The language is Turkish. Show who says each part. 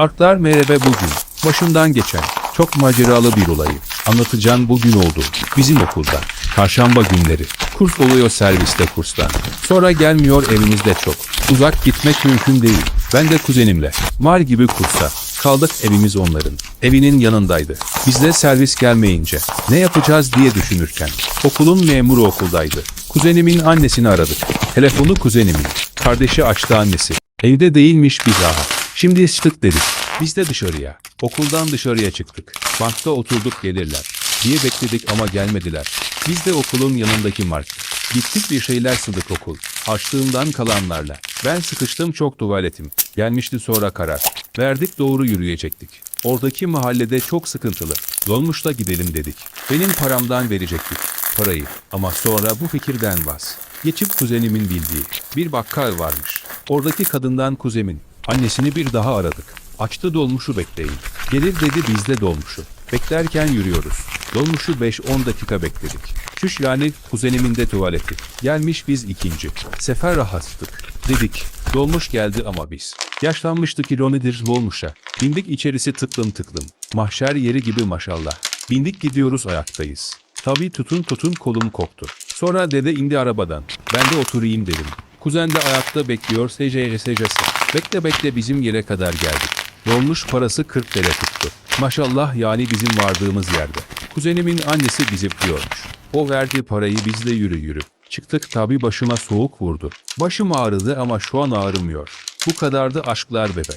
Speaker 1: Arklar merhaba bugün. Başımdan geçen çok maceralı bir olayı anlatacağım bugün oldu. Bizim okulda. Çarşamba günleri. Kurs oluyor serviste kurstan. Sonra gelmiyor evimizde çok. Uzak gitmek mümkün değil. Ben de kuzenimle. Mar gibi kursa. Kaldık evimiz onların. Evinin yanındaydı. Bizde servis gelmeyince ne yapacağız diye düşünürken okulun memuru okuldaydı. Kuzenimin annesini aradık. Telefonu kuzenimin. Kardeşi açtı annesi. Evde değilmiş bir daha. Şimdi çıktık dedik. Biz de dışarıya. Okuldan dışarıya çıktık. Bankta oturduk gelirler. diye bekledik ama gelmediler. Biz de okulun yanındaki market. Gittik bir şeyler sıdık okul. Açlığımdan kalanlarla. Ben sıkıştım çok tuvaletim. Gelmişti sonra karar. Verdik doğru yürüyecektik. Oradaki mahallede çok sıkıntılı. Dolmuşta gidelim dedik. Benim paramdan verecektik parayı. Ama sonra bu fikirden vaz. Geçip kuzenimin bildiği bir bakkal varmış. Oradaki kadından kuzemin annesini bir daha aradık. Açtı dolmuşu bekleyin. Gelir dedi bizde dolmuşu. Beklerken yürüyoruz. Dolmuşu 5-10 dakika bekledik. Şuş yani kuzenimin de tuvaleti. Gelmiş biz ikinci. Sefer rahattık. Dedik. Dolmuş geldi ama biz. Yaşlanmıştı kilometre dolmuşa. Bindik içerisi tıklım tıklım. Mahşer yeri gibi maşallah. Bindik gidiyoruz ayaktayız. Tabii tutun tutun kolum koptu. Sonra dede indi arabadan. Ben de oturayım dedim. Kuzen de ayakta bekliyor secere secesi. Bekle bekle bizim yere kadar geldik. Dolmuş parası 40 TL tuttu. Maşallah yani bizim vardığımız yerde. Kuzenimin annesi bizi biliyormuş. O verdi parayı biz de yürü yürü. Çıktık tabi başıma soğuk vurdu. Başım ağrıdı ama şu an ağrımıyor. Bu kadardı aşklar bebe.